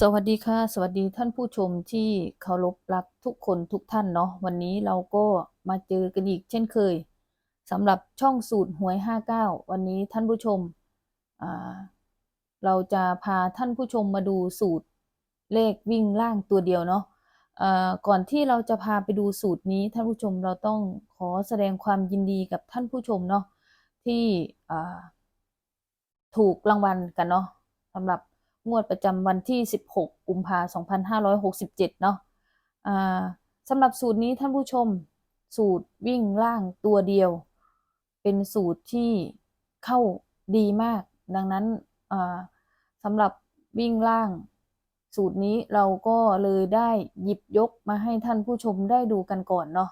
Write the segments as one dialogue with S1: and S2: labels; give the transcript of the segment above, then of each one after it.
S1: สวัสดีค่ะ สวัสดีท่านผู้ชมที่เคารพรักทุกคนทุกท่านเนาะวันนี้เราก็มาเจอกันอีกเช่นเคยสำหรับช่องสูตรหวย 59 วันนี้ท่านผู้ชม เราจะพาท่านผู้ชมมาดูสูตรเลขวิ่งล่างตัวเดียวเนาะก่อนที่เราจะพาไปดูสูตรนี้ท่านผู้ชมเราต้องขอแสดงความยินดีกับท่านผู้ชมเนาะที่ถูกรางวัลกันเนาะสำหรับ งวดประจำวันที่ 16 กุมภาพันธ์2567 เนาะอ่าสำหรับสูตรนี้ท่านผู้ชม สูตรวิ่งล่างตัวเดียว เป็นสูตรที่เข้าดีมาก ดังนั้นอ่าสำหรับวิ่งล่าง สูตรนี้เราก็เลยได้หยิบยกมาให้ท่านผู้ชมได้ดูกันก่อนเนาะ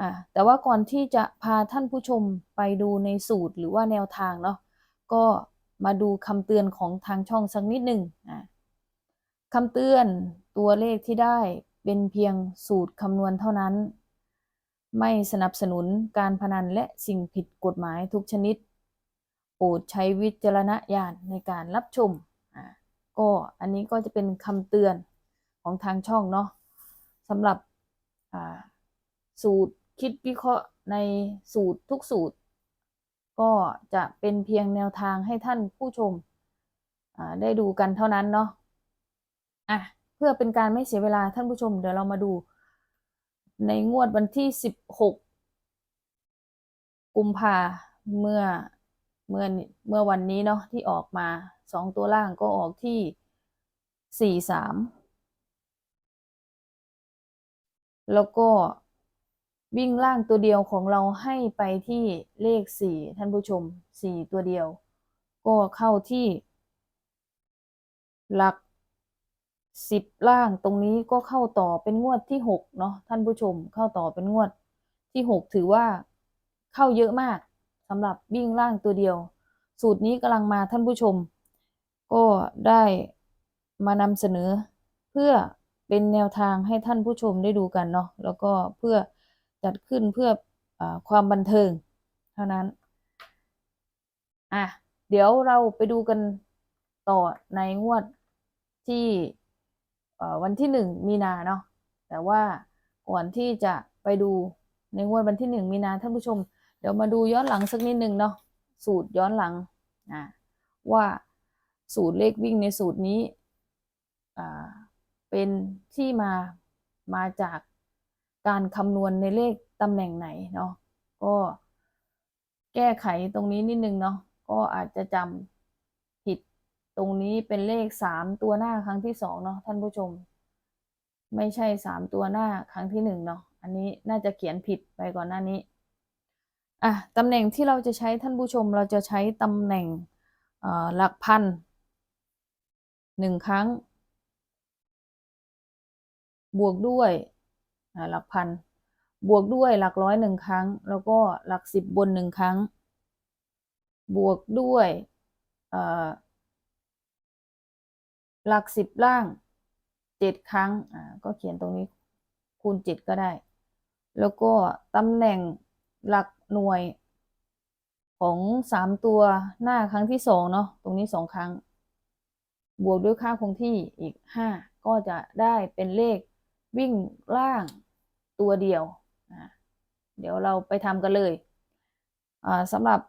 S1: อ่าแต่ว่าก่อนที่จะพาท่านผู้ชมไปดูในสูตรหรือว่าแนวทางเนาะก็ มาดูคำเตือนของทางช่องสักนิดหนึ่งนะคำเตือนตัวเลขที่ได้เป็นเพียงสูตรคำนวณเท่านั้น ไม่สนับสนุนการพนันและสิ่งผิดกฎหมายทุกชนิด โปรดใช้วิจารณญาณในการรับชมอ่าก็อันนี้ก็จะเป็นคำเตือนของทางช่องเนาะสำหรับสูตรคิดวิเคราะห์ในสูตรทุกสูตร ก็จะเป็นเพียงแนวทางให้ท่านผู้ชมได้ดูกันเท่านั้นเนาะอะเพื่อเป็นการไม่เสียเวลาท่านผู้ชม เดี๋ยวเรามาดู ในงวดวันที่ 16 กุมภาเมื่อเมื่อเมื่อวันนี้เนาะที่ออกมาสองตัวล่างก็ออกที่43แล้วก็ วิ่งล่างตัวเดียวของเราให้ไปที่เลขสี่ท่านผู้ชมสี่ตัวเดียว ก็เข้าที่ หลักสิบล่างตรงนี้ก็เข้าต่อเป็นงวดที่หกเนาะท่านผู้ชมเข้าต่อเป็นงวดที่หกถือว่าเข้าเยอะมากสำหรับวิ่งล่างตัวเดียว สูตรนี้กำลังมาท่านผู้ชม ก็ได้มานำเสนอเพื่อเป็นแนวทางให้ท่านผู้ชมได้ดูกันเนาะแล้วก็เพื่อ จัดขึ้นเพื่ออความบันเทิง เท่านั้น อะ เดี๋ยวเราไปดูกันต่อในงวดที่วันที่หนึ่งมีนาเนาะแต่ว่าก่อนที่จะไปดูในงวดวันที่หนึ่งมีนาท่านผู้ชม เดี๋ยวมาดูย้อนหลังสักนิดหนึ่งเนาะสูตรย้อนหลังอะว่าสูตรเลขวิ่งในสูตรนี้เป็นที่มามาจาก การคำนวณในเลขตำแหน่งไหนเนาะก็แก้ไขตรงนี้นิดนึงเนาะก็อาจจะจำผิดตรงนี้เป็นเลขสามตัวหน้าครั้งที่สองเนาะท่านผู้ชม ไม่ใช่สามตัวหน้าครั้งที่หนึ่งเนาะอันนี้น่าจะเขียนผิดไปก่อนหน้านี้อะตำแหน่งที่เราจะใช้ท่านผู้ชมเราจะใช้ตำแหน่งหลักพันหนึ่งครั้ง บวกด้วย หลักพัน บวกด้วยหลักร้อยหนึ่งครั้ง แล้วก็หลักสิบบนหนึ่งครั้ง บวกด้วยหลักสิบล่างเจ็ดครั้งก็เขียนตรงนี้คูณเจ็ดก็ได้ แล้วก็ตำแหน่งหลักหน่วยของสามตัวหน้าครั้งที่สองเนาะตรงนี้สองครั้ง บวกด้วยค่าคงที่อีกห้าก็จะได้เป็นเลขวิ่งล่าง ตัวเดียวนะเดี๋ยวเราไปทำกันเลยสำหรับ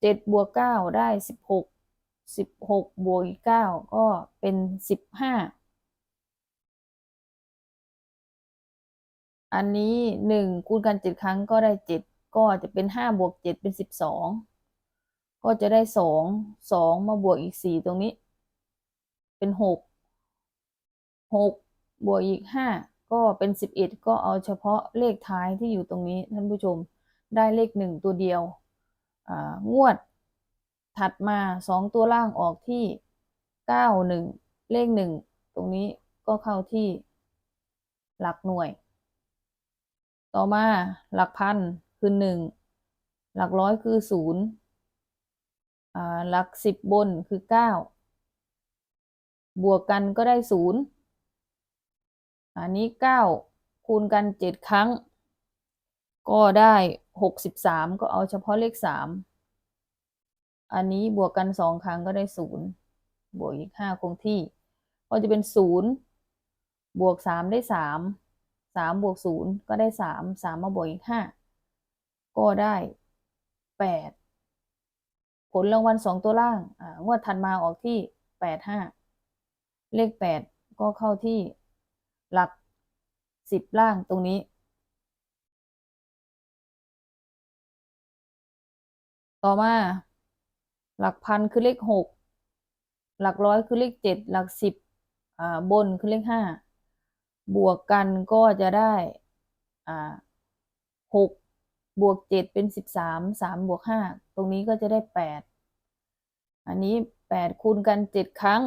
S1: เจ็ดบวกเก้าได้สิบหกสิบหกบวกอีกเก้าก็เป็นสิบห้าอันนี้หนึ่งคูณกันเจ็ดครั้งก็ได้เจ็ดก็จะเป็นห้าบวกเจ็ดเป็นสิบสองก็จะได้สองสองมาบวกอีกสี่ตรงนี้ เป็นหกหกบวกอีกห้า ก็เป็นสิบเอ็ดก็เอาเฉพาะเลขท้ายที่อยู่ตรงนี้ท่านผู้ชมได้เลขหนึ่งตัวเดียวงวดถัดมาสองตัวล่างออกที่เก้าหนึ่งเลขหนึ่งตรงนี้ก็เข้าที่หลักหน่วย ต่อมาหลักพันคือหนึ่งหลักร้อยคือศูนย์หลักสิบบนคือเก้าบวกกันก็ได้ศูนย์ อันนี้เก้าคูณกันเจ็ดครั้ง ก็ได้หกสิบสามก็เอาเฉพาะเลขสามอันนี้บวกกันสองครั้งก็ได้ศูนย์บวกอีกห้าคงที่ ก็จะเป็นศูนย์บวกสามได้สามสามบวกศูนย์ก็ได้สามสามมาบวกอีกห้าก็ได้แปดผลรางวัลสองตัวล่างอ่างวดถัดมาออกที่แปดห้าเลขแปดก็เข้าที่ หลักสิบล่างตรงนี้ ต่อมา หลักพันคือเลขหกหลักร้อยคือเลขเจ็ดหลักสิบอ่าบนคือเลขห้าบวกกันก็จะได้อ่าหกบวกเจ็ดเป็นสิบสามสามบวกห้าตรงนี้ก็จะได้แปดอันนี้แปดคูณกันเจ็ดครั้ง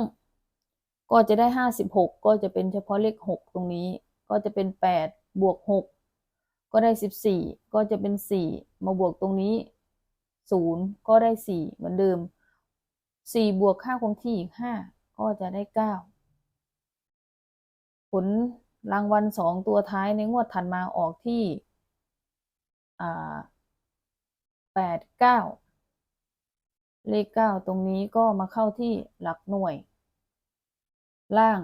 S1: ก็จะได้ห้าสิบหกก็จะเป็นเฉพาะเลขหกตรงนี้ ก็จะเป็นแปดบวกหกก็ได้สิบสี่ก็จะเป็นสี่มาบวกตรงนี้ศูนย์ก็ได้สี่เหมือนเดิมสี่บวกค่าคงที่อีกห้าก็จะได้เก้าผลรางวัลสองตัวท้ายในงวดถัดมาออกที่แปดเก้าเลขเก้าตรงนี้ก็มาเข้าที่หลักหน่วย ล่าง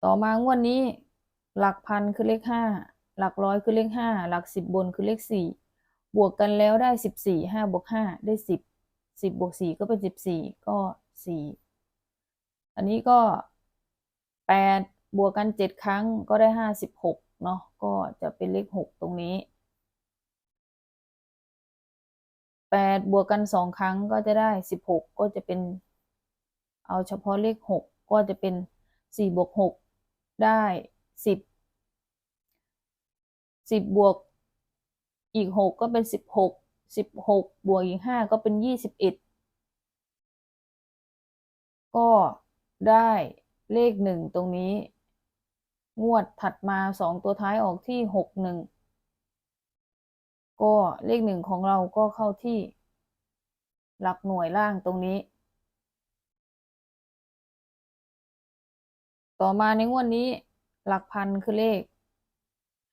S1: ต่อมางวดนี้ หลักพันคือเลขห้าหลักร้อยคือเลขห้าหลักสิบบนคือเลขสี่บวกกันแล้วได้สิบสี่ห้าบวกห้าได้สิบสิบบวกสี่ก็เป็นสิบสี่ก็สี่อันนี้ก็แปดบวกกันเจ็ดครั้งก็ได้ห้าสิบหกเนาะก็จะเป็นเลขหกตรงนี้แปดบวกกันสองครั้งก็จะได้สิบหกก็จะเป็น เอาเฉพาะเลขหกก็จะเป็นสี่บวกหกได้สิบสิบบวกอีกหกก็เป็นสิบหกสิบหกบวกอีกห้าก็เป็นยี่สิบเอ็ดก็ได้เลขหนึ่งตรงนี้ งวดถัดมาสองตัวท้ายออกที่หกหนึ่งก็เลขหนึ่งของเราก็เข้าที่ หลักหน่วยล่างตรงนี้ ต่อมาในงวดนนี้ หลักพันคือเลข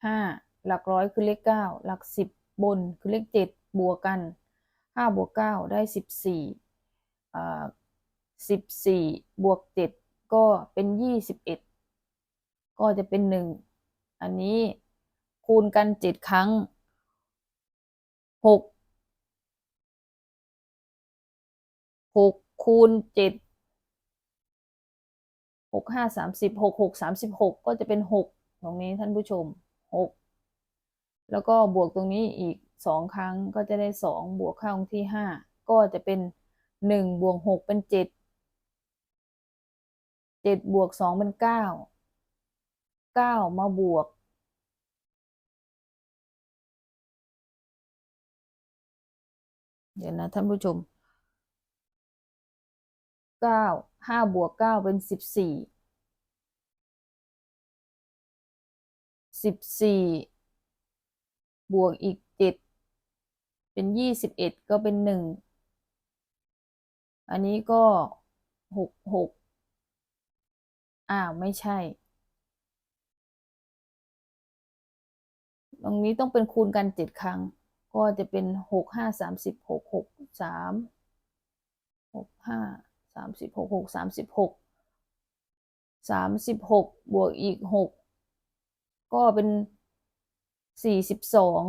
S1: ห้าหลักร้อยคือเลขเก้าหลักสิบบนคือเลขเจ็ดบวกกันห้าบวกเก้าได้สิบสี่อ่าสิบสี่บวกเจ็ดก็เป็นยี่สิบเอ็ดก็จะเป็นหนึ่งอันนี้คูณกันเจ็ดครั้งหกหกคูณเจ็ด หกห้าสามสิบหกหกสามสิบหกก็จะเป็นหกตรงนี้ท่านผู้ชมหกแล้วก็บวกตรงนี้อีกสองครั้งก็จะได้สองบวกค่าคงที่ห้าก็จะเป็นหนึ่งบวกหกเป็นเจ็ดเจ็ดบวกสองเป็นเก้าเก้ามาบวกเดี๋ยวนะท่านผู้ชมเก้า ห้าบวกเก้าเป็นสิบสี่สิบสี่บวกอีกเจ็ดเป็นยี่สิบเอ็ดก็เป็นหนึ่งอันนี้ก็หกหกอ้าว ไม่ใช่ ตรงนี้ต้องเป็นคูณกันเจ็ดครั้ง ก็จะเป็นหกห้าสามสิบหกหกสามหกห้าามสิบหกหกสามสิบหกสามสิบหกบวกอีกหกก็เป็นสี่สิบสอง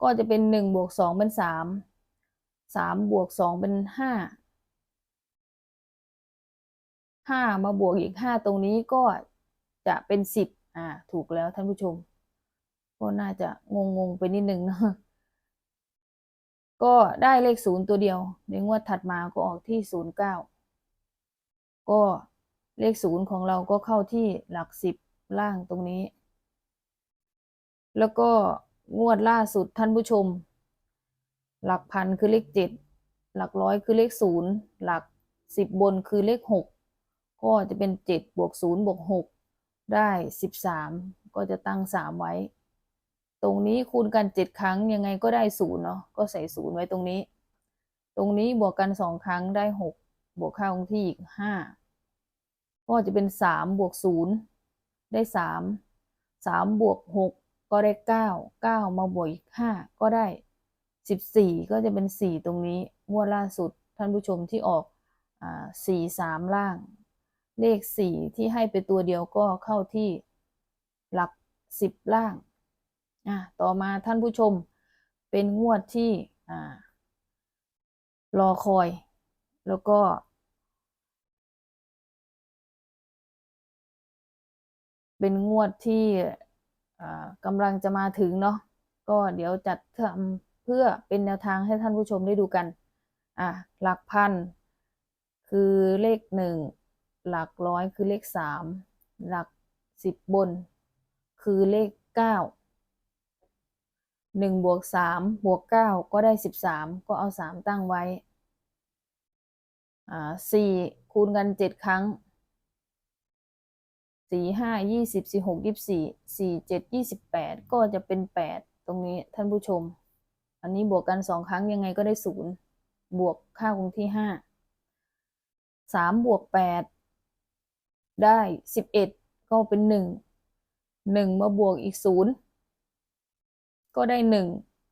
S1: ก็จะเป็นหนึ่งบวกสองเป็นสามสามบวกสองเป็นห้าห้ามาบวกอีกห้าตรงนี้ก็จะเป็นสิบอ่า ถูกแล้วท่านผู้ชม ก็น่าจะงงงๆไปนิดนึงเนาะ ก็ได้เลขศูนย์ตัวเดียว ในงวดถัดมาก็ออกที่ศูนย์เก้าก็เลขศูนย์ของเราก็เข้าที่หลักสิบล่างตรงนี้ แล้วก็งวดล่าสุดท่านผู้ชม หลักพันคือเลขเจ็ดหลักร้อยคือเลขศูนย์หลักสิบบนคือเลขหกก็จะเป็นเจ็ดบวกศูนย์บวกหกได้สิบสามก็จะตั้งสามไว้ ตรงนี้คูณกันเจ็ดครั้งยังไงก็ได้ศูนย์เนาะก็ใส่ศูนย์ไว้ตรงนี้ ตรงนี้บวกกันสองครั้งได้หกบวกค่าคงที่อีกห้าก็จะเป็นสามบวกศูนย์ได้สามสามบวกหกก็ได้เก้าเก้ามาบวกอีกห้าก็ได้สิบสี่ก็จะเป็นสี่ตรงนี้งวดล่าสุดท่านผู้ชมที่ออกอ่าสี่สามล่าง เลขสี่ที่ให้ไปตัวเดียวก็เข้าที่หลักสิบล่าง ต่อมาท่านผู้ชมเป็นงวดที่รอคอย แล้วก็ เป็นงวดที่กำลังจะมาถึงเนาะก็เดี๋ยวจัดทำเพื่อเป็นแนวทางให้ท่านผู้ชมได้ดูกัน อะ หลักพัน คือเลขหนึ่งหลักร้อยคือเลขสามหลักสิบบน คือเลขเก้า หนึ่งบวกสามบวกเก้าก็ได้สิบสามก็เอาสามตั้งไว้อ่าสี่คูณกันเจ็ดครั้งสี่ห้ายี่สิบสี่หกยี่สิบสี่สี่เจ็ดยี่สิบแปดก็จะเป็นแปดตรงนี้ท่านผู้ชม อันนี้บวกกันสองครั้งยังไงก็ได้ศูนย์บวกค่าคงที่ห้าสามบวกแปดได้สิบเอ็ดก็เป็นหนึ่งหนึ่งมาบวกอีกศูนย์ ก็ได้หนึ่ง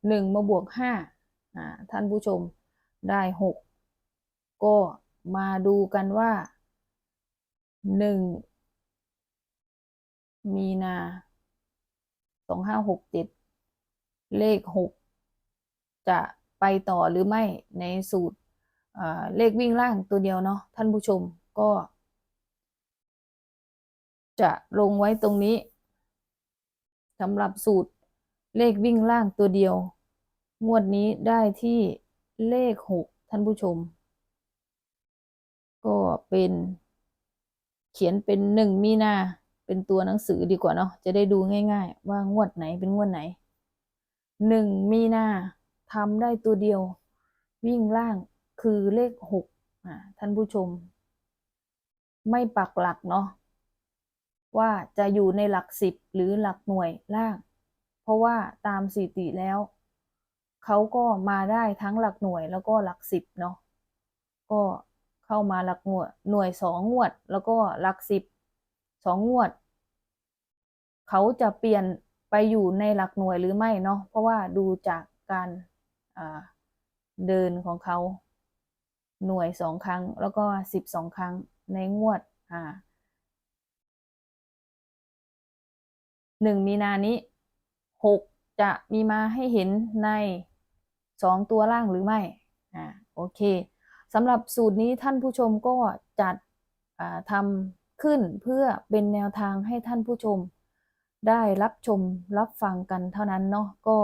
S1: หนึ่งมาบวกห้าอ่าท่านผู้ชมได้หกก็มาดูกันว่าหนึ่งมีนาสองห้าหกเจ็ดเลขหกจะไปต่อหรือไม่ในสูตรเลขวิ่งล่างตัวเดียวเนาะท่านผู้ชมก็ จะลงไว้ตรงนี้สำหรับสูตร เลขวิ่งล่างตัวเดียว งวดนี้ได้ที่เลขหกท่านผู้ชม ก็เป็น เขียนเป็นหนึ่งมีนาเป็นตัวหนังสือดีกว่าเนาะจะได้ดูง่าย ๆ ว่างวดไหนเป็นงวดไหนหนึ่งมีนาทำได้ตัวเดียว วิ่งล่างคือเลขหกท่านผู้ชม ไม่ปักหลักเนาะว่าจะอยู่ในหลักสิบหรือหลักหน่วยล่าง เพราะว่าตามสถิติแล้ว เขาก็มาได้ทั้งหลักหน่วยแล้วก็หลักสิบเนาะก็เข้ามาหลักหน่วยหน่วยสองงวด แล้วก็หลักสิบสองงวด เขาจะเปลี่ยนไปอยู่ในหลักหน่วยหรือไม่เนาะเพราะว่าดูจากการเดินของเขา หน่วยสองครั้ง แล้วก็สิบสองครั้งในงวดหนึ่งมีนานี้ หกจะมีมาให้เห็นในสองตัวล่างหรือไม่อ่าโอเคสำหรับสูตรนี้ท่านผู้ชมก็จัดทำขึ้นเพื่อเป็นแนวทางให้ท่านผู้ชม ได้รับชมรับฟังกันเท่านั้นเนาะก็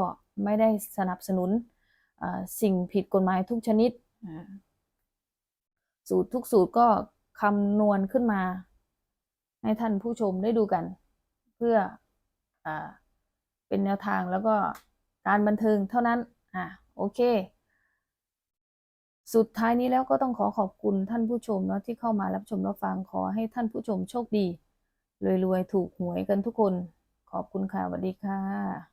S1: ไม่ได้สนับสนุนสิ่งผิดกฎหมายทุกชนิด สูตรทุกสูตรก็คำนวณขึ้นมา ให้ท่านผู้ชมได้ดูกัน เพื่ออ เป็นแนวทางแล้วก็การบันเทิงเท่านั้น อะโอเค สุดท้ายนี้แล้วก็ต้องขอขอบคุณท่านผู้ชมเนาะที่เข้ามารับชมรับฟังขอให้ท่านผู้ชมโชคดีรวยๆถูกหวยกันทุกคน ขอบคุณค่ะสวัสดีค่ะ